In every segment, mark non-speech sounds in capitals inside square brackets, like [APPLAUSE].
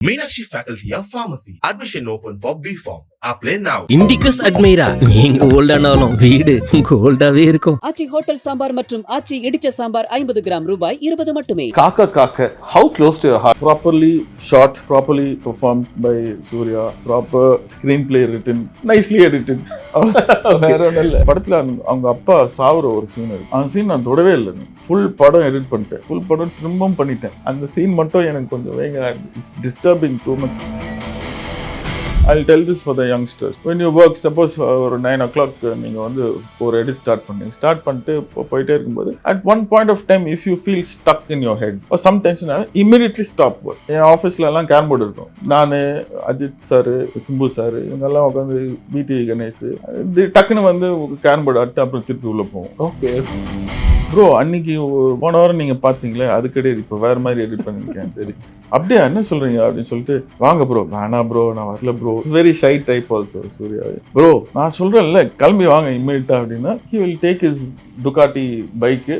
Meenakshi Faculty of Pharmacy. Admission open for B-Form. Apply now. இண்டிகஸ் அட்மைரா நீங்க ஓல்டானாலும் வீடு கோல்டாவே இருக்கும் ஆச்சி ஹோட்டல் சாம்பார் மற்றும் ஆச்சி இடிச்ச சாம்பார் ஐம்பது கிராம் ரூபாய் இருபது மட்டுமே. Kaka Kaka, how close to your heart? properly shot, properly performed by Surya, proper screenplay written, nicely edited. [LAUGHS] வேற ஒன்றும் இல்லை. படத்தில் அவங்க அப்பா சாவுற ஒரு சீன் இருக்கு. அந்த சீன் நான் தொடவே இல்லை ஃபுல் படம் எடிட் பண்ணிட்டேன். ஃபுல் படம் திரும்பவும் பண்ணிட்டேன். அந்த சீன் மட்டும் எனக்கு கொஞ்சம் வேங்க it's disturbing too much I tell this for the youngsters when you work suppose ஒரு நைன் ஓ கிளாக் நீங்கள் வந்து ஒரு எடிட் ஸ்டார்ட் பண்ணீங்க. ஸ்டார்ட் பண்ணிட்டு இப்போ போயிட்டே இருக்கும்போது at one point of time if you feel stuck in your head some tension immediately stop work என் ஆஃபீஸ்லலாம் எல்லாம் கேரம் போர்டு இருக்கும். நான் அஜித் சார் சிம்பு சார் இவங்கெல்லாம் உட்காந்து பிடி கணேஷ். இது டக்குன்னு வந்து கேரம் போர்டு அட்டு அப்புறம் திருப்பி உள்ளே போவோம். ஓகே ப்ரோ அன்னைக்கு போன வாரம் நீங்க பாத்தீங்களே அது கிடையாது இப்போ வேற மாதிரி எடிட் பண்ணிருக்கேன். சரி. அப்படியா என்ன சொல்றீங்க அப்படின்னு சொல்லிட்டு வாங்க ப்ரோ வேணா ப்ரோ நான் வரல bro very shy type also Surya bro நான் சொல்றேன்ல கிளம்பி வாங்க இம்மீடியட்டா அப்படின்னா he will take is Ducati bike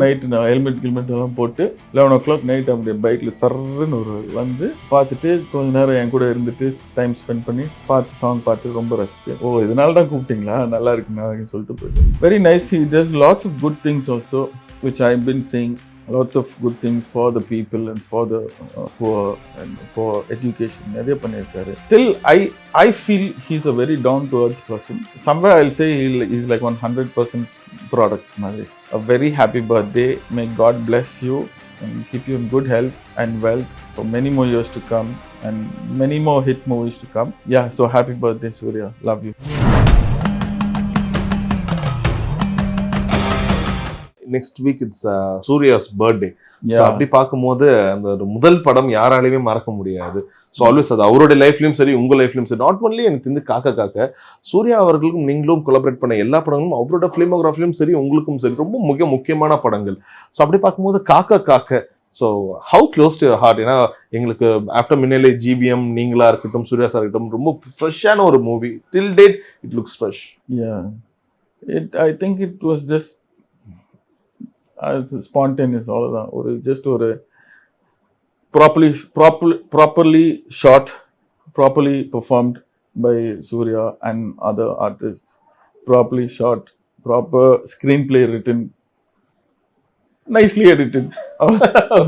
night நான் ஹெல்மெட் கில்மெட் எல்லாம் போட்டு லெவன் ஓ கிளாக் நைட் அப்படியே பைக்கில் சர்ன்னு ஒரு வந்து பார்த்துட்டு கொஞ்ச நேரம் என் கூட இருந்துட்டு டைம் ஸ்பெண்ட் பண்ணி பார்த்து சாங் பார்த்து ரொம்ப ரசிச்சு ஓ இதனால தான் கூப்பிட்டீங்களா? நல்லா இருக்குண்ணா அப்படின்னு சொல்லிட்டு போயிட்டு very nice it just lots of good things also which I been seeing lots of good things for the people and for the uh, poor and for education நிறைய பண்ணியிருக்காரு still I I feel he's a very down to earth person somewhere I'll say he'll, he's like 100% product மாதிரி a very happy birthday may God bless you and keep you in good health and wealth for many more years to come and many more hit movies to come yeah so happy birthday Surya love you It's uh, Surya's birthday. So yeah. அப்படி பார்க்கும்போது அந்த ஒரு முதல் படம் யாராலையுமே மறக்க முடியாது. So always அது அவருடைய லைஃப்லயும் சரி உங்க லைஃப்லயும் சரி நாட் ஒன்லி எனக்கு தெரிந்து காக்க காக்க சூர்யா அவர்களுக்கும் நீங்களும் கொலாபரேட் பண்ண எல்லா படங்களும் அவரோட ஃபிலிமோகிராஃபிலும் சரி உங்களுக்கும் சரி ரொம்ப மிக முக்கியமான படங்கள். ஸோ அப்படி பார்க்கும்போது Kaakha Kaakha so how close to heart ஏன்னா எங்களுக்கு ஆஃப்டர் மின்னலே ஜிபிஎம் நீங்களா இருக்கட்டும் சூர்யா சார் இருக்கட்டும் ரொம்ப ஃப்ரெஷ்ஷான ஒரு movie till date it looks fresh Yeah, it. I think it was just uh, spontaneous. All that, or just or properly, properly, properly shot, properly performed by Surya and other artists. Properly shot, proper screenplay written, nicely edited.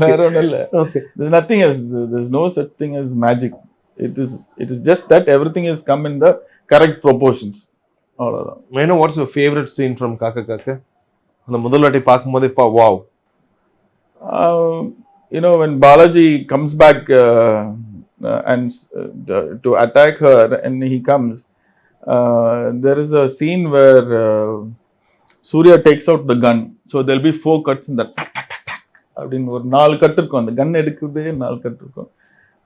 வேற ஒண்ணும் இல்ல. Okay There's nothing as there's no such thing as magic. It is it is just that everything has come in the correct proportions. அவ்வளவுதான். மேனோ what's your favourite scene from Kaakha Kaakha அந்த முதல் வாட்டி பார்க்கும்போது இப்போ wow you know when Balaji comes back and to attack her and he comes there is a scene where Surya takes out the gun so there before cuts இந்த அப்படின்னு ஒரு நாலு cut இருக்கும் அந்த கன் எடுக்கிறதே நாலு கட் இருக்கும்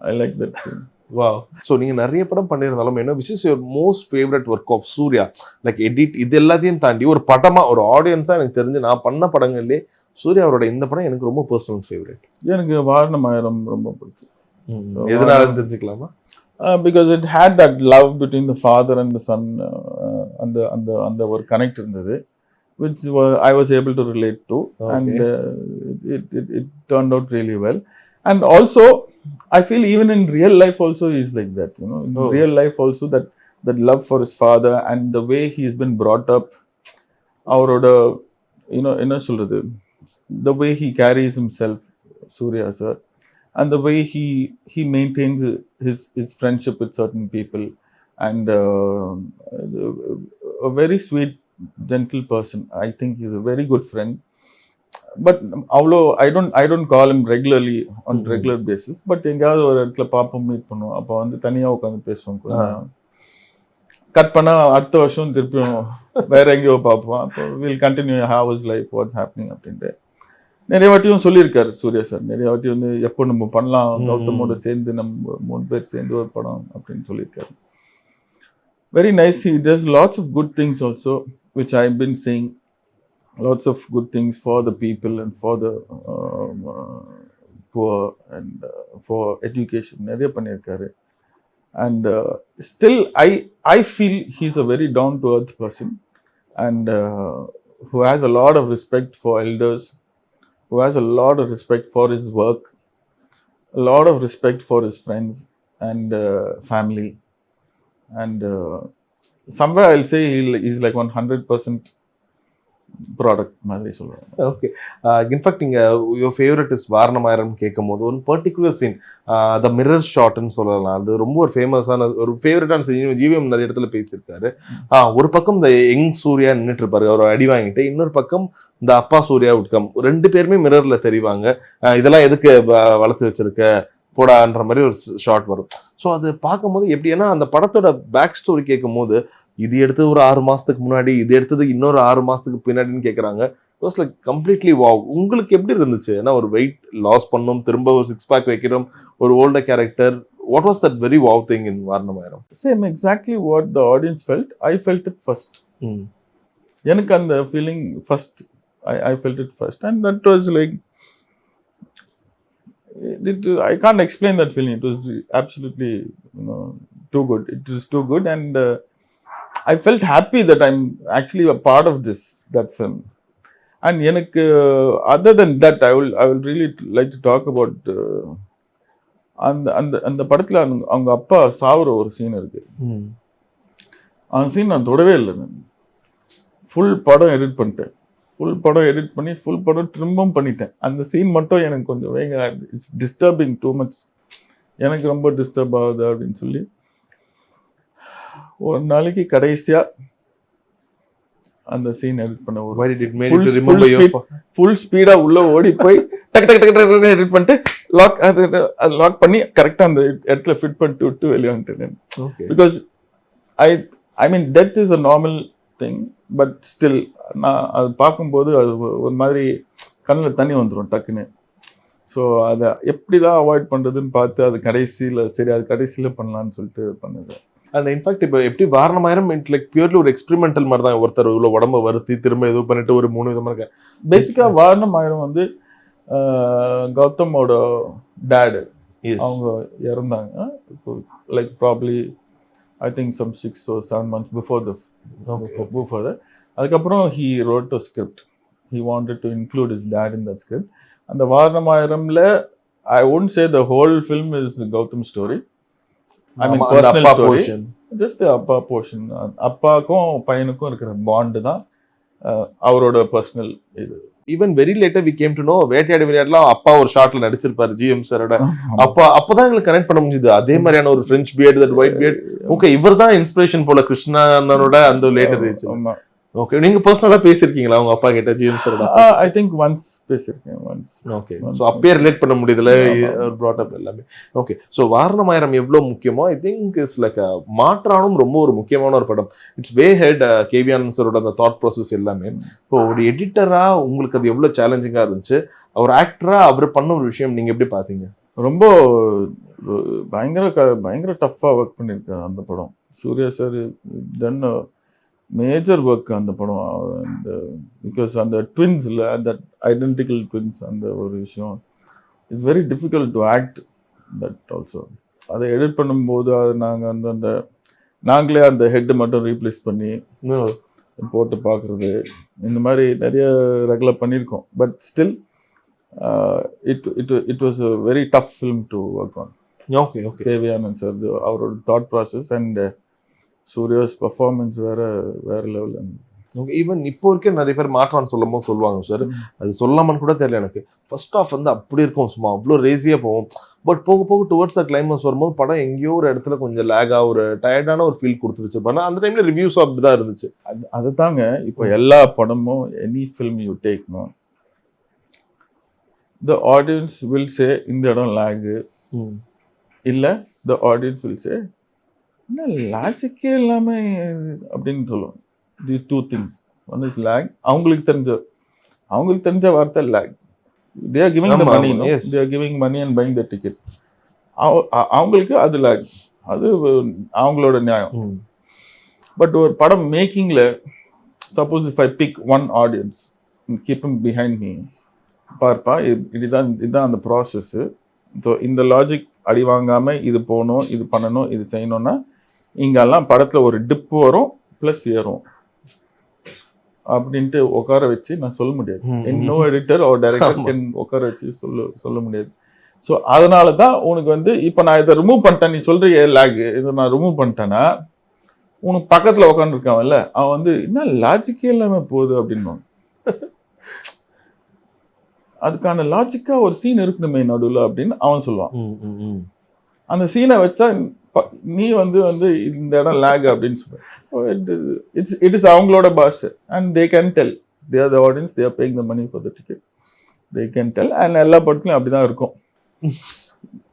I like that scene wow so நீங்க நிறைய படம் பண்ணியிருந்தாலும் என்ன which is your most favourite work of Surya like edit இது எல்லாத்தையும் தாண்டி ஒரு படமா ஒரு ஆடியன்ஸா எனக்கு தெரிஞ்சு நான் பண்ண படங்கள்லேயே சூர்யா அவரோட இந்த படம் எனக்கு ரொம்ப பர்சனல் ஃபேவரட் எனக்கு வாரணமாயிரம் ரொம்ப பிடிக்கும். எதனால தெரிஞ்சுக்கலாமா? Because it had that love between the father and the son அந்த அந்த அந்த ஒரு கனெக்ட் இருந்தது was able to relate to, and Okay. uh, it, it it turned out really well. And also, I feel even in real life also he's like that. You know, in Oh. real life also that that love for his father and the way he's been brought up. அவரோட you know என்ன சொல்றது the way he carries himself surya sir and the way he he maintains his his friendship with certain people and uh, a very sweet gentle person i think he's a very good Although i don't i don't call him regularly on Mhm. regular basis. But எங்கேயாவது ஒரு இடத்துல பார்ப்போம் meet பண்ணுவோம். அப்போ வந்து தனியா உட்காந்து பேசுவோம் கட். பண்ணா அடுத்த வருஷம் திருப்பியும் வேற எங்கேயோ பார்ப்போம். அப்போ will continue how is life what's happening அப்படின்ட்டு. நிறைய வாட்டியும் சொல்லியிருக்காரு சூர்யா சார். நிறைய வாட்டி வந்து எப்போ நம்ம பண்ணலாம்? ம். கௌதமோட சேர்ந்து நம்ம மூணு பேர் சேர்ந்து ஒரு படம் அப்படின்னு சொல்லியிருக்காரு. Very nice he does lots of good things also which I been seeing. Lots of good things for the people and for the um, uh, poor and uh, for education நிறைய பண்ணியிருக்காரு and uh, still i i feel he's a very down to earth person and uh, who has a lot of respect for elders who has a lot of respect for his work a lot of respect for his friends and uh, family. And uh, somewhere I'll say he'll, he's like 100% product மாதிரி சொல்லுவேன் okay in fact நீங்க your favourite is Vaaranam Aayiram கேட்கும் போது ஒரு particular scene the mirror ஷாட்னு சொல்லலாம். அது ரொம்ப ஒரு ஃபேமஸான ஒரு ஃபேவரட்டான சீன் ஜிவிஎம் நிறைய இடத்துல பேசியிருக்காரு. ஒரு பக்கம் இந்த யங் சூர்யா நின்றுட்டு இருப்பாரு அவர் அடி வாங்கிட்டு இன்னொரு பக்கம் இந்த அப்பா சூர்யா உட்கம். ரெண்டு பேருமே மிரர்ல தெரிவாங்க. இதெல்லாம் எதுக்கு வளர்த்து வச்சிருக்க? போடான்ற மாதிரி ஒரு ஷாட் வரும். ஸோ அது பார்க்கும்போது எப்படின்னா அந்த படத்தோட பேக் ஸ்டோரி கேட்கும் போது இது எடுத்தது ஒரு ஆறு மாசத்துக்கு முன்னாடி இது எடுத்தது இன்னொரு ஆறு மாசத்துக்கு பின்னாடின்னு கேட்குறாங்க வாஸ் லைக் கம்ப்ளீட்லி வாவ் உங்களுக்கு எப்படி இருந்துச்சு? ஏன்னா ஒரு வெயிட் லாஸ் பண்ணோம் திரும்ப ஒரு சிக்ஸ் பேக் வைக்கிறோம் ஒரு old character what was that very wow thing in Vaaranam Aayiram same exactly what the audience felt I felt it first எனக்கு அந்த feeling first I I felt it first and that was like it i can't explain that feeling. It was absolutely you know too good. It was too i felt happy that i'm actually a part of this that film. And எனக்கு other than that i will i will really like to talk about uh, அந்த அந்த அந்த படத்துல அவங்க அவங்க அப்பா சாவுற ஒரு scene இருக்கு. அந்த சீன் நான் தொடவே இல்லை நான். ஃபுல் படம் எடிட் பண்ணிட்டேன். ஃபுல் படம் எடிட் பண்ணி ஃபுல் படம் திரும்பவும் பண்ணிட்டேன். அந்த சீன் மட்டும் எனக்கு கொஞ்சம் வேக இட்ஸ் டிஸ்டர்பிங் டூ மச் எனக்கு ரொம்ப டிஸ்டர்ப் ஆகுது அப்படின்னு சொல்லி ஒரு நாளைக்கு கடைசியா அந்த சீன் எடிட் பண்ண ஒரு you to remember full your speed. Full speedo உள்ள ஓடி போய் டக்கு டக்கு டக்கு டக்கு எடிட் பண்ணிட்டு லாக் அது லாக் பண்ணி கரெக்டா அந்த இடத்துல ஃபிட் பண்ணிட்டு விட்டு வெளியே வந்துட்டேன் okay. Because I I mean death is a normal thing but still நான் அது பார்க்கும்போது அது ஒரு- ஒரு மாதிரி கண்ணில் தண்ணி வந்துடும் டக்குன்னு. ஸோ அதை எப்படி தான் அவாய்ட் பண்ணுறதுன்னு பார்த்து அது கடைசியில் சரி அது கடைசியில் பண்ணலான்னு சொல்லிட்டு பண்ணுது. அண்ட் இன்ஃபேக்ட் இப்போ எப்படி வாரணமாயிரம் லைக் பியூர்லி ஒரு எக்ஸ்பெரிமெண்டல் மாதிரி தான் ஒருத்தர் இவ்வளவு உடம்ப வருத்தி திரும்ப இது பண்ணிட்டு ஒரு மூணு விதமா இருக்க. பேசிக்காக வாரணம் ஆயிரம் வந்து கௌதமோட டேடு அவங்க இறந்தாங்க. Like probably I think some six or seven months before the. Before அதுக்கப்புறம் he wrote a script he wanted to include his dad in that script அந்த வாரணமாயிரம்ல I won't say the whole film is Gautham story just அப்பா portion அப்பாவுக்கும் பையனுக்கும் இருக்கிற bond தான் அவரோட personal இது. Even very லேட்டா வி கேம் டு நோ வேட்டையாடி விளையாடலாம் அப்பா ஒரு ஷாட்ல நடிச்சிருப்பாரு ஜிஎம் சாரோட அப்ப அப்பதான் எங்களுக்கு கனெக்ட் பண்ண முடியுது அதே மாதிரியான ஒரு French beard that white beard okay இவர் தான் இன்ஸ்பிரேஷன் போல கிருஷ்ணனோட அந்த லேட்டர் ஓகே நீங்க பர்சனலா பேசிருக்கீங்களா? உங்க அப்பா கிட்ட ஜிஎம் சாரோட ஐ திங்க் ஒன்ஸ் பேசியிருக்கேன் ஒன்ஸ் ஓகே ஸோ அப்பயே ரிலேட் பண்ண முடியுதுல ஆமா. ப்ராட் அப் எல்லாமே. ஓகே ஸோ வாரணமாயிரம் எவ்வளவு முக்கியமோ ஐ திங்க் இஸ் லைக் மாற்றானும் ரொம்ப ஒரு முக்கியமான ஒரு படம். It's way ahead KV Anand சரோட அந்த தாட் ப்ராசஸ் எல்லாமே. இப்போ ஒரு எடிட்டரா உங்களுக்கு அது எவ்வளவு சேலஞ்சிங்கா இருந்துச்சு? அவர் ஆக்டரா அவர் பண்ண ஒரு விஷயம் நீங்க எப்படி பாத்தீங்க? ரொம்ப பயங்கர பயங்கர டஃப்பாக ஒர்க் பண்ணியிருக்காரு அந்த படம். Surya sir then major work அந்த படம் அந்த பிகாஸ் அந்த ட்வின்ஸில் அந்த ஐடென்டிக்கல் ட்வின்ஸ் அந்த ஒரு விஷயம் it's very difficult to act that also அதை எடிட் பண்ணும்போது அது நாங்கள் அந்த அந்த நாங்களே அந்த ஹெட் மட்டும் ரீப்ளேஸ் பண்ணி போட்டு பார்க்குறது இந்த மாதிரி நிறைய ரெகுலர் பண்ணியிருக்கோம். But still it it it was a very tough film to work on okay okay Anand sir அவரோட thought process and Surya's performance வேற வேற லெவல் ஓகே ஈவன் இப்போ வரைக்கும் நிறைய பேர் மாற்றான்னு சொல்லும் போது சொல்லுவாங்க சார் அது சொல்லாமன்னு கூட தெரியல எனக்கு. ஃபர்ஸ்ட் ஆஃப் வந்து அப்படி இருக்கும் சும்மா அவ்வளோ ரேசியா போகும். பட் போக போக டுவர்ட்ஸ் த கிளைமேக்ஸ் வரும்போது படம் எங்கேயோ ஒரு இடத்துல கொஞ்சம் லேகா ஒரு டயர்டான ஒரு ஃபீல் கொடுத்துருச்சு. பண்ண அந்த டைம்ல ரிவ்யூஸ் அப்படிதான் இருந்துச்சு. அது அதுதாங்க இப்போ எல்லா படமும் எனி ஃபில்ம் யூ டேக்னும் த ஆடியன்ஸ் வில் சே இந்த இடம் லேகு இல்லை த ஆடியன்ஸ் வில் சே என்ன லாஜிக்கே இல்லாமல் அப்படின்னு சொல்லுவோம் the two things one is like அவங்களுக்கு தெரிஞ்ச அவங்களுக்கு தெரிஞ்ச வார்த்தை like they are giving the money. They are giving money and buying the ticket அவங்களுக்கு அது லேக் அது அவங்களோட நியாயம். பட் ஒரு படம் மேக்கிங்கில் suppose if I pick one audience keep him behind me பார்ப்பா இது- இதுதான் இதுதான் அந்த ப்ராசஸ்ஸு ஸோ இந்த லாஜிக் அடி வாங்காமல் இது போகணும் இது பண்ணணும் இது செய்யணும்னா இங்கெல்லாம் படத்தில் ஒரு டிப் வரும் ப்ளஸ் ஏறும். அப்படின்ட்டு உட்கார வச்சு நான் சொல்ல முடியாது. நோ எடிட்டர் ஒரு டைரக்டர் உட்கார வச்சு சொல்ல சொல்ல முடியாது. ஸோ அதனால தான் உனக்கு வந்து இப்போ நான் இதை ரிமூவ் பண்ணிட்டேன் நீ சொல்றிய லேக் இதை நான் ரிமூவ் பண்ணிட்டேன்னா உனக்கு பக்கத்தில் உட்காந்துருக்கான்ல அவன் வந்து என்ன லாஜிக்கே இல்லாமல் போகுது? அப்படின்னு அதுக்கான லாஜிக்கா ஒரு சீன் இருக்கணுமே நடுவில் அப்படின்னு அவன் சொல்லுவான். அந்த சீனை வச்சா நீ வந்து வந்து இந்த இடம் லேக் அப்படின்னு சொல்ற இட்ஸ் இட் இஸ் அவங்களோட பாஷை. And they can tell they are the audience they are paying the money for the ticket they can tell and எல்லா படத்துலையும் அப்படிதான் இருக்கும்.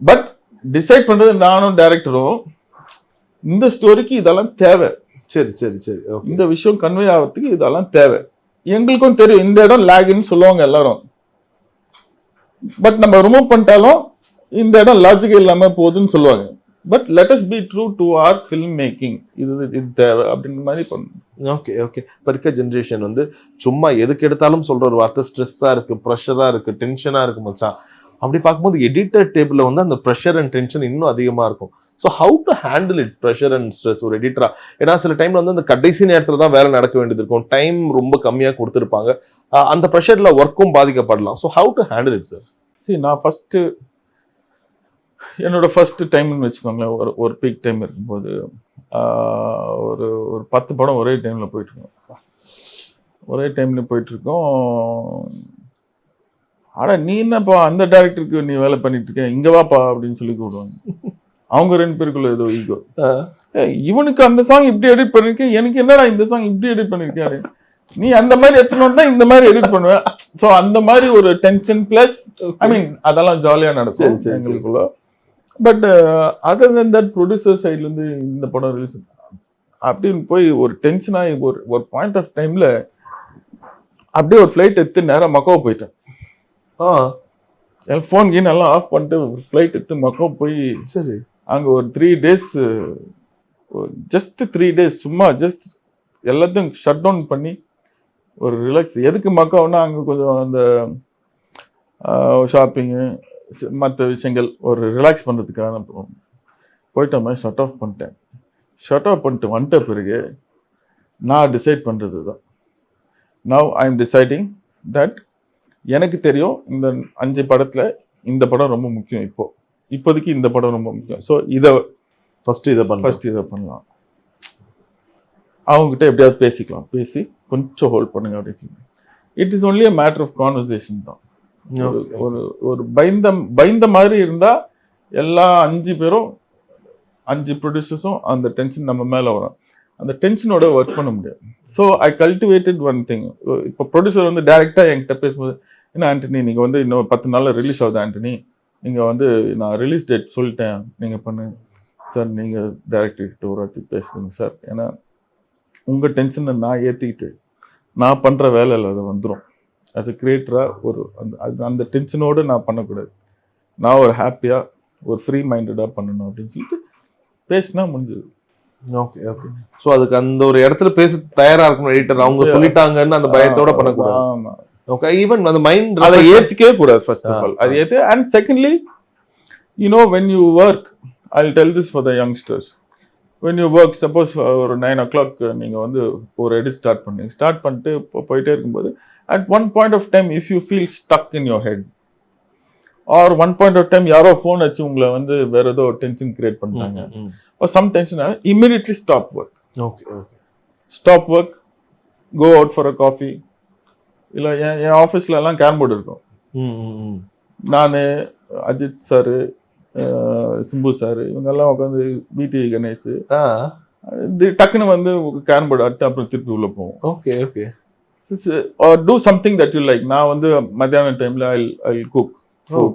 பட் டிசைட் பண்றது நானும் டேரக்டரும் இந்த ஸ்டோரிக்கு இதெல்லாம் தேவை. சரி சரி சரி. இந்த விஷயம் கன்வே ஆகிறதுக்கு இதெல்லாம் தேவை. எங்களுக்கும் தெரியும் இந்த இடம் லேக்னு சொல்லுவாங்க எல்லாரும். பட் நம்ம ரிமூவ் பண்ணிட்டாலும் இந்த இடம் லாஜிக் இல்லாம போகுதுன்னு சொல்லுவாங்க. But let us be true to our film making இது இது தேவை அப்படின்ற மாதிரி பண்ணணும் ஓகே ஓகே இப்போ இருக்க ஜென்ரேஷன் வந்து சும்மா எதுக்கு எடுத்தாலும் சொல்ற ஒரு வார்த்தை ஸ்ட்ரெஸ்ஸாக இருக்கு ப்ரெஷரா இருக்கு டென்ஷனா இருக்கு மச்சான். அப்படி பார்க்கும்போது எடிட்டர் டேபிள்ல வந்து அந்த ப்ரெஷர் அண்ட் டென்ஷன் இன்னும் அதிகமா இருக்கும். So how to handle it pressure and stress ஒரு எடிட்டரா ஏன்னா சில டைம்ல வந்து அந்த கடைசி நேரத்துல தான் வேலை நடக்க வேண்டியது இருக்கும். டைம் ரொம்ப கம்மியா கொடுத்துருப்பாங்க. அந்த ப்ரெஷர்ல ஒர்க்கும் பாதிக்கப்படலாம். So how to handle it sir சரி நான் ஃபர்ஸ்ட் என்னோட ஃபர்ஸ்ட் டைம்னு வச்சுக்கோங்களேன் ஒரு ஒரு பீக் டைம் இருக்கும்போது ஒரு ஒரு பத்து படம் ஒரே டைம்ல போயிட்டு இருக்கோம் ஒரே டைம்ல போயிட்டு இருக்கோம் ஆனா நீ என்னப்பா அந்த டேரக்டருக்கு நீ வேலை பண்ணிட்டு இருக்க இங்க வாப்பா அப்படின்னு சொல்லி கூப்பிடுவாங்க. அவங்க ரெண்டு பேருக்குள்ள ஏதோ ஈகோ இவனுக்கு அந்த சாங் இப்படி எடிட் பண்ணிருக்கேன் எனக்கு என்னடா இந்த சாங் இப்படி எடிட் பண்ணிருக்காரு நீ அந்த மாதிரி எடுத்துன்னு இந்த மாதிரி எடிட் பண்ணுவேன் சோ அந்த மாதிரி ஒரு டென்ஷன் பிளஸ் ஐ மீன் அதெல்லாம் ஜாலியா சரி, நடக்கும். எங்களுக்குள்ள. But other then that producer சைட்ல இருந்து இந்த படம் ரிலீஸ் அப்படின்னு போய் ஒரு டென்ஷன் ஆகி ஒரு ஒரு பாயிண்ட் ஆஃப் டைம்ல அப்படியே ஒரு ஃப்ளைட் எடுத்து நேரா மக்காவை போயிட்டேன். ஆ. என் ஃபோன் கீன் எல்லாம் ஆஃப் பண்ணிட்டு ஃப்ளைட் எடுத்து மக்காவை போய் சரி. அங்க ஒரு three days just three days சும்மா ஜஸ்ட் எல்லாத்தையும் ஷட் டவுன் பண்ணி ஒரு ரிலாக்ஸ் எதுக்கு மக்காவுனா அங்கே கொஞ்சம் அந்த ஷாப்பிங்கு மற்ற விஷயங்கள் ஒரு ரிலாக்ஸ் பண்ணுறதுக்காக போயிட்ட மாதிரி ஷட் ஆஃப் பண்ணிட்டேன். ஷட் ஆஃப் பண்ணிட்டு வந்துட்ட பிறகு நான் டிசைட் பண்ணுறது தான் now I am deciding that எனக்கு தெரியும் இந்த அஞ்சு படத்தில் இந்த படம் ரொம்ப முக்கியம் இப்போ. இப்போதைக்கு இந்த படம் ரொம்ப முக்கியம். ஸோ இதை ஃபர்ஸ்ட் இதை பண்ண ஃபர்ஸ்ட் இதை பண்ணலாம். அவங்ககிட்ட எப்படியாவது பேசிக்கலாம். பேசி கொஞ்சம் ஹோல்ட் பண்ணுங்க அப்படின்னு it is only a matter of conversation தான். ஒரு- ஒரு பயந்த பயந்த மாதிரி இருந்தா எல்லா அஞ்சு பேரும் அஞ்சு ப்ரொடியூசர்ஸும் அந்த டென்ஷன் நம்ம மேல வரும். அந்த டென்ஷனோட ஒர்க் பண்ண முடியாது. So I cultivated one thing இப்போ ப்ரொடியூசர் வந்து டைரக்டா என்கிட்ட பேசும்போது என்ன ஆண்டனி நீங்க வந்து இன்னும் பத்து நாள்ல ரிலீஸ் ஆகுது ஆண்டனி. நீங்க வந்து நான் ரிலீஸ் டேட் சொல்லிட்டேன். நீங்க பண்ணுங்க சார் நீங்க டைரக்டர் கிட்ட ஒரு வாட்டி பேசுங்க சார் ஏன்னா உங்க டென்ஷனை நான் ஏத்திக்கிட்டு நான் பண்ற வேலையில் அது வந்துடும் as a கிரியேட்டரா ஒரு அந்த அந்த டென்ஷனோடு நான் பண்ணக்கூடாது. நான் ஒரு ஹாப்பியா ஒரு ஃப்ரீ மைண்டடா பண்ணணும் அப்படின்னு சொல்லிட்டு பேசினா முடிஞ்சது. ஓகே ஓகே சோ அதுக்கு அந்த ஒரு இடத்துல பேச தயாரா இருக்கணும் எடிட்டர் அவங்க. சொல்லிட்டாங்கன்னு அந்த பயத்தோட பண்ணக்கூடாது. ஆமா. ஓகே ஈவன் அந்த மைண்ட் அதை ஏத்துக்கவே கூடாது ஃபர்ஸ்ட் ஆஃப் ஆல் அது ஏத்து and secondly you know when you work I tell this for the youngsters when you work suppose ஒரு நைன் ஓ கிளாக் நீங்கள் வந்து ஒரு எடிட் ஸ்டார்ட் பண்ணீங்க ஸ்டார்ட் பண்ணிட்டு இப்போ போயிட்டே இருக்கும்போது at one point of time if you feel stuck in your head or one point of time யாரோ ஃபோன் வச்சு உங்களை வந்து வேற ஏதோ டென்ஷன் கிரியேட் பண்ணிட்டாங்க. Some tension immediately stop work okay okay stop work go out for a coffee இல்லை என் என் ஆஃபீஸில் எல்லாம் கேரம் போர்டு இருக்கும். நான் அஜித் சாரு சிம்பு சார் இவங்கெல்லாம் உட்காந்து பிடி கணேஷ் டக்குன்னு வந்து கேரம் போர்டு அடுத்து அப்புறம் திருப்பி உள்ள போவோம். Okay okay or do something that you like நான் வந்து மத்தியான டைம்ல I I cook.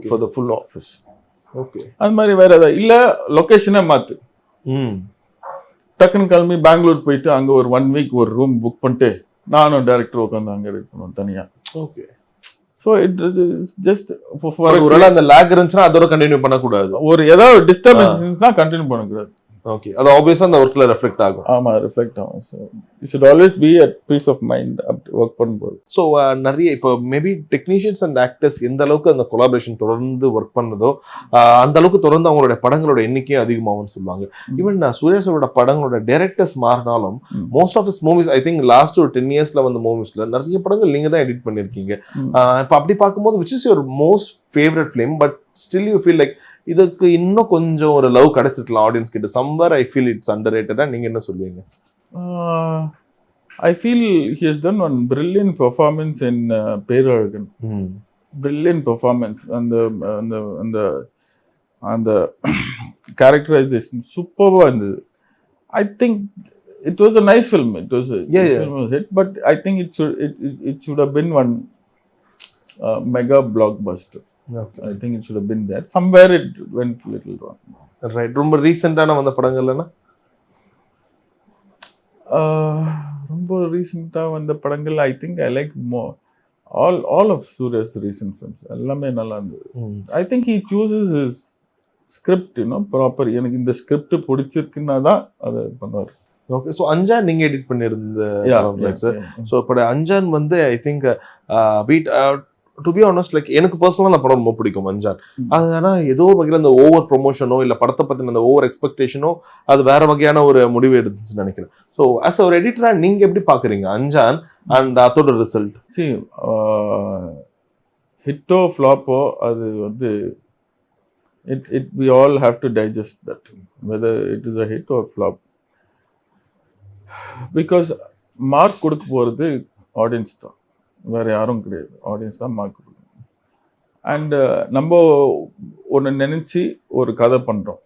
For the full office okay அது மாதிரி வேற ஏதாவது இல்ல லொகேஷனே மாத்து. ம். டக்குன்னு கிளம்பி பெங்களூர் போயிட்டு அங்க ஒரு ஒன் வீக் ஒரு ரூம் புக் பண்ணிட்டு நானும் டேரக்டர் உட்காந்து அங்க பண்ணுவோம் தனியா. ஓகே ஸோ இட் ஜஸ்ட் ஒருவேளை அந்த லேக் இருந்துச்சுன்னா அதோட கண்டினியூ பண்ணக்கூடாது. ஒரு ஏதாவது டிஸ்டர்பன்ஸ் தான் கண்டினியூ பண்ணக்கூடாது. ஓகே அது ஆப்வியஸா அந்த ஒர்க்ல ரெஃப்ளெக்ட் ஆகும் ஆமா ரிஃப்ளெக்ட் ஆகும் so you should always be at peace of mind work பண்ணும்போது ஸோ நிறைய இப்போ மேபி டெக்னீஷியன்ஸ் அண்ட் ஆக்டர்ஸ் எந்த அளவுக்கு அந்த கொலாபரேஷன் தொடர்ந்து ஒர்க் பண்ணதோ ஆஹ் அந்த அளவுக்கு தொடர்ந்து அவங்களோட படங்களோட எண்ணிக்கையும் அதிகமாகும்னு சொல்லுவாங்க. ஈவன் சூர்யா சாரோட படங்களோட டைரக்டர்ஸ் மாறினாலும். Most of is movies I think last ஒரு டென் இயர்ஸ்ல வந்த மூவிஸ்ல நிறைய படங்கள் நீங்க தான் எடிட் பண்ணிருக்கீங்க ம். இப்போ அப்படி பார்க்கும்போது which is your most favourite film but still you feel like இதுக்கு இன்னும் கொஞ்சம் ஒரு லவ் கிடைச்சிருக்கலாம் ஆடியன்ஸ் கிட்ட somewhere I feel it's under ரேட்டடா நீங்க என்ன சொல்லுவீங்க Uh, feel he has done one brilliant performance in uh, Peralgan. Brilliant performance and the and the and the and the characterization superb and I think it was a nice film. It was a Yeah, the yeah. film was hit, but I blockbuster. I think it should have been there. Somewhere it went little wrong. Right ரொம்ப ரீசெண்டான வந்த படங்கள்னா ஆஹ் ரொம்ப ரீசெண்டாக வந்த படங்கள் I think I like more all all of Suriya's recent films எல்லாமே நல்லா இருந்தது I think he chooses is script இன்னும் ப்ராப்பர் எனக்கு இந்த ஸ்கிரிப்ட் பிடிச்சிருக்குன்னா தான் அதை பண்ணுவார் ஓகே ஸோ அஞ்சான் நீங்க எடிட் பண்ணியிருந்த sir? ஸோ இப்போ அஞ்சான் வந்து I think but to be honest like எனக்கு பர்சனலாக அந்த படம் ரொம்ப பிடிக்கும் அஞ்சான். அது ஆனால் ஏதோ ஒரு வகையில் அந்த ஓவர் ப்ரொமோஷனோ இல்லை படத்தை பற்றின அந்த ஓவர் எக்ஸ்பெக்டேஷனோ அது வேற வகையான ஒரு முடிவு எடுத்துச்சுன்னு நினைக்கிறேன். ஸோ அஸ் ஒரு எடிட்டரா நீங்க எப்படி பாக்குறீங்க அஞ்சான் அண்ட் அதோட ரிசல்ட் சி ஹிட்டோ ஃப்ளாப்போ அது வந்து it it we all have to digest that whether it is a hit or flop because mark கொடுக்க போகிறது ஆடியன்ஸ் தான். வேறு யாரும் கிடையாது. ஆடியன்ஸ் தான் மார்க் கொடுக்கும் அண்டு uh, நம்ம ஒன்று நினச்சி ஒரு கதை பண்ணுறோம்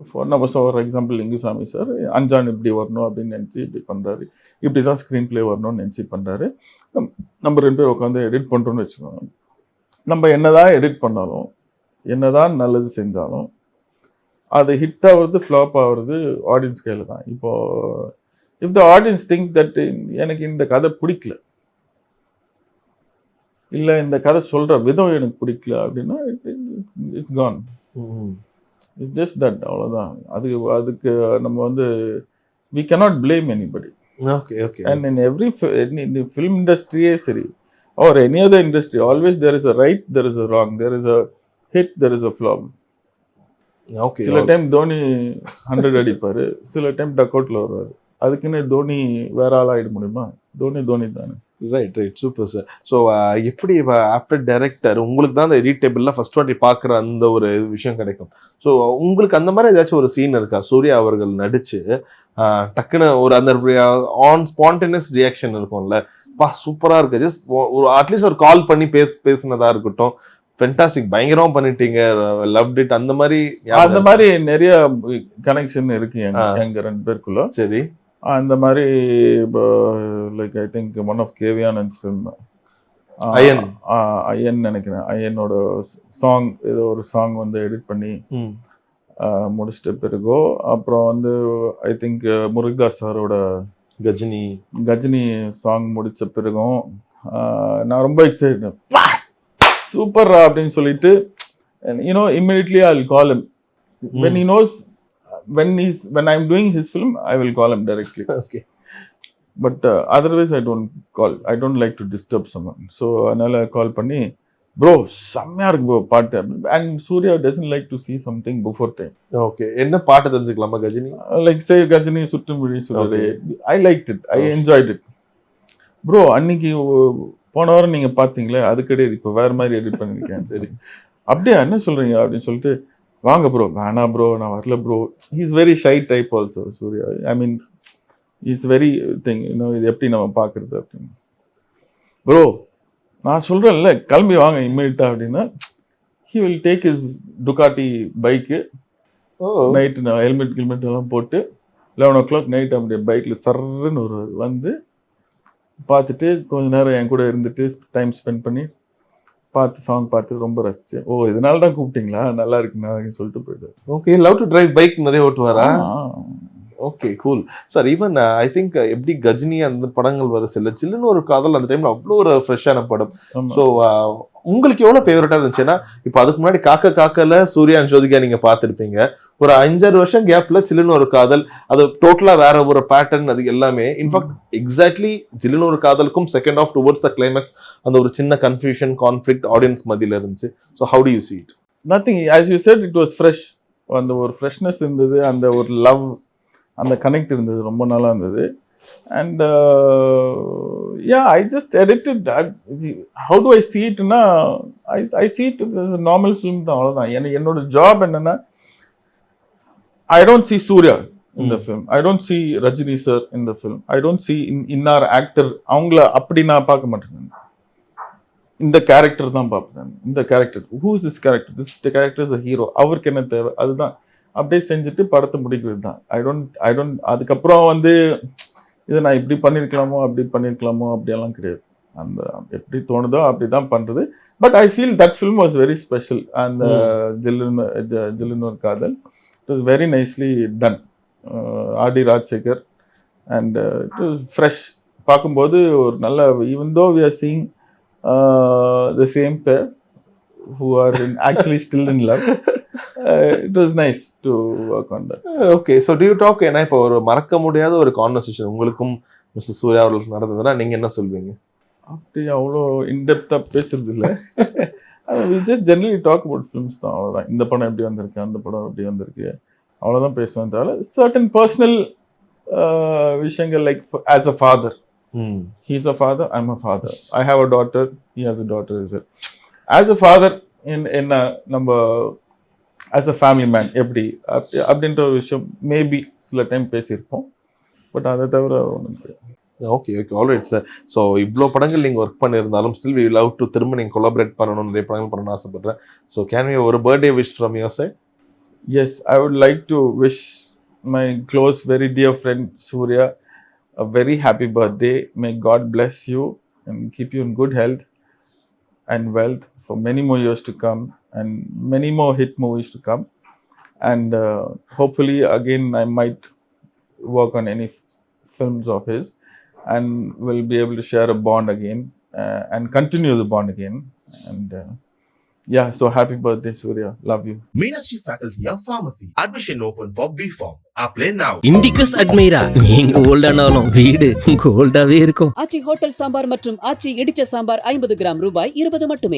ஃபார் நம்ம for example Lingusamy sir Anjaan இப்படி வரணும் அப்படின்னு நினச்சி இப்படி பண்ணுறாரு இப்படி தான் ஸ்க்ரீன் ப்ளே வரணும்னு நினச்சி பண்ணுறாரு நம்ம ரெண்டு பேர் உட்காந்து எடிட் பண்ணுறோம்னு வச்சுக்கோங்க. நம்ம என்னதான் எடிட் பண்ணாலும் என்னதான் நல்லது செஞ்சாலும் அது ஹிட் ஆகுறது ஃப்ளாப் ஆகுறது ஆடியன்ஸ் கையில் தான் இப்போது if the audience think that எனக்கு இந்த கதை பிடிக்கல இல்லை இந்த கதை சொல்கிற விதம் எனக்கு பிடிக்கல அப்படின்னா it's gone it's just that அவ்வளோதான் அதுக்கு அதுக்கு நம்ம வந்து we cannot blame anybody. Okay okay and in every fi- in, in the film industry சரி. Or any other industry always there is a right there is a wrong there is a hit there is a flop. Okay சில time Dhoni hundred அடிப்பாரு சில time டக் அவுட்ல வருவாரு. அதுக்குன்னு தோனி வேற ஆள் ஆயிட முடியுமா? தோனி தோனி தானே. Right right super sir so எப்படி ஆஃப்டர் டைரக்டர் உங்களுக்கு தான் அந்த எடிட் டேபிளில் ஃபர்ஸ்ட் வாட்டி பார்க்குற அந்த ஒரு விஷயம் கிடைக்கும். ஸோ உங்களுக்கு அந்த மாதிரி ஏதாச்சும் ஒரு சீன் இருக்கா? சூர்யா அவர்கள் நடிச்சு ஆஹ், டக்குன்னு ஒரு அந்த ஆன் ஸ்பான்டேனியஸ் ரியாக்ஷன் இருக்கும்ல. பா சூப்பராக இருக்கு. ஜஸ்ட் ஒரு அட்லீஸ்ட் ஒரு கால் பண்ணி பேச பேசுனதா இருக்கட்டும். ஃபென்டாஸ்டிக் பயங்கரமா பண்ணிட்டீங்க. லவ் இட் அந்த மாதிரி அந்த மாதிரி நிறைய கனெக்ஷன் இருக்கு. எங்க ரெண்டு பேருக்குள்ள. சரி. அந்த மாதிரி like I think one of கேவியானந்த் film iron. Iron நினைக்கிறேன். அயனோட சாங் ஏதோ ஒரு சாங் வந்து எடிட் பண்ணி முடிச்சிட்ட பிறகோ அப்புறம் வந்து ஐ திங்க் முருகதாஸ் சாரோட கஜினி. கஜினி சாங் முடிச்ச பிறகும் நான் ரொம்ப எக்ஸைட் சூப்பர் அப்படின்னு சொல்லிட்டு you know immediately I call when he knows when he's when i'm doing his film i will call him directly. [LAUGHS] But uh, otherwise i don't call i don't like to disturb someone. So அதனால கால் பண்ணி bro செம்மையா இருக்கு bro பாட்டு. And Suriya doesn't like to see something before time. Okay என்ன பாட்டு தெரிஞ்சுக்கலாமா Ghajini? Like say Ghajini சுற்றும் விழி சுடரே I like it I Okay. Enjoyed it bro அன்னைக்கு போன வாரம் நீங்க பாத்தீங்களே அது கிடையாது இப்போ வேற மாதிரி எடிட் பண்ணிருக்கேன். [LAUGHS] சரி. அப்படியா என்ன சொல்றீங்க? அப்படின்னு சொல்லிட்டு வாங்க ப்ரோ வேணாம் ப்ரோ நான் வரல bro is very shy type also Suriya I mean is very thing இன்னும் இது எப்படி நம்ம பார்க்கறது அப்படின்னு. ப்ரோ நான் சொல்றேன்ல கிளம்பி வாங்க இம்மிடியா அப்படின்னா he will take is Ducati bike night நான் ஹெல்மெட் கில்மெட் எல்லாம் போட்டு லெவன் ஓ கிளாக் நைட் அப்படியே பைக்கில் சர்ன்னு ஒரு வந்து பார்த்துட்டு கொஞ்ச நேரம் என் கூட இருந்துட்டு டைம் ஸ்பெண்ட் பண்ணி பார்த்து சாங் பார்த்து ரொம்ப ரசிச்சேன். ஓ இதனால தான் கூப்பிட்டீங்களா? நல்லா இருக்குண்ணா சொல்லிட்டு போயிட்டு okay love to drive bike நிறைய ஓட்டுவாரா? Okay cool sir even I think எப்படி கஜினி அந்த படங்கள் வர சில சில்லுன்னு ஒரு காதல் அந்த டைம்ல அவ்வளோ ஒரு ஃப்ரெஷ்ஷான படம். ஸோ உங்களுக்கு எவ்வளவு ஃபேவரட்டா இருந்துச்சுன்னா இப்போ அதுக்கு முன்னாடி காக்க காக்கல சூர்யா ஜோதிகா நீங்க பார்த்திருப்பீங்க. ஒரு அஞ்சாறு வருஷம் கேப்ல சில்லுன்னு ஒரு காதல் அது டோட்டலா வேற ஒரு பேட்டர்ன் அது எல்லாமே. இன்ஃபேக்ட் எக்ஸாக்ட்லி சில்லுன்னு ஒரு காதலுக்கும் second half towards the climax அந்த ஒரு சின்ன கன்ஃபியூஷன் கான்ஃபிளிக் ஆடியன்ஸ் மதியில இருந்துச்சு. So how do you see it nothing as you said it was fresh அந்த ஒரு ஃப்ரெஷ்னஸ் இருந்தது அந்த ஒரு லவ் அந்த கனெக்ட் இருந்தது ரொம்ப நல்லா இருந்தது. And yeah I just edited how do I see it னா I I see it normal film தான் அவ்வளோதான் எனக்கு என்னோட ஜாப் என்னன்னா ஐ டோன்ட் see சூர்யா இந்த. Film I don't see Rajini sir இந்த film I don't see in இன்னார் ஆக்டர் அவங்கள அப்படி நான் பார்க்க மாட்டேன். இந்த கேரக்டர் தான் பார்ப்பேன். இந்த character who is this character this character is hero அவருக்கு என்ன தேவை? அதுதான். அப்படியே செஞ்சுட்டு படத்தை முடிக்கிறது தான். ஐ டோன்ட் ஐ டோன்ட் அதுக்கப்புறம் வந்து இதை நான் இப்படி பண்ணியிருக்கலாமோ அப்படி பண்ணியிருக்கலாமோ அப்படியெல்லாம் கிடையாது. அந்த எப்படி தோணுதோ அப்படி தான் பண்ணுறது but I feel that film was very special அந்த ஜில்லுன்னு ஜில்லுன்னு ஒரு காதல். It was very nicely done RD Rajasekhar and it was fresh பார்க்கும்போது ஒரு நல்ல even though we are seeing the same pair who are in actually still in love it was nice to work on that okay so do talk ஏன்னா இப்போ ஒரு மறக்க முடியாத ஒரு conversation உங்களுக்கும் மிஸ்டர் சூர்யா அவர்களுக்கு நடந்ததுன்னா நீங்க என்ன சொல்வீங்க? அப்படி அவ்வளோ இன்டெப்த்தாக பேசுறது இல்லை we just generally talk about films தான் அவ்வளோதான் இந்த படம் எப்படி வந்திருக்கு அந்த படம் எப்படி வந்திருக்கு அவ்வளோதான் பேசுவேன் தவிர சர்டன் பர்சனல் விஷயங்கள் like as a father he's a father I'm a father I have a daughter he has a daughter is as a father என்ன நம்ம ஆஸ் அ ஃபேமிலி மேன் எப்படி? அப்படி அப்படின்ற ஒரு விஷயம் மேபி சில டைம் பேசியிருப்போம். பட் அதை தவிர ஒன்றும் okay okay alright sir so இவ்வளோ படங்கள் நீங்கள் ஒர்க் பண்ணியிருந்தாலும் ஸ்டில் வி லவ் டு திரும்ப நீங்கள் கொலாபரேட் பண்ணணும் நிறைய படங்கள் பண்ணணும்னு ஆசைப்படுறேன். ஸோ கேன் வி ஒரு birthday wish from your side Yes, I would like to wish my close, very dear friend Surya a very happy birthday. May God bless you and keep you in good health and wealth. for many more years to come and many more hit movies to come. And uh, hopefully, again, I might work on any films of his and will be able to share a bond again uh, and continue the bond again. And uh, yeah, so happy birthday, Surya. Love you. Meenakshi Faculty of Pharmacy. Admission open for B Form. Apply now. இண்டிகஸ் அட்மைரா நீங்க ஓல்டானாலும் வீடு கோல்டாவே இருக்கும் ஆச்சி hotel sambar மற்றும் ஆச்சி இடிச்ச சாம்பார் ஐம்பது gram ரூபாய் இருபது மட்டுமே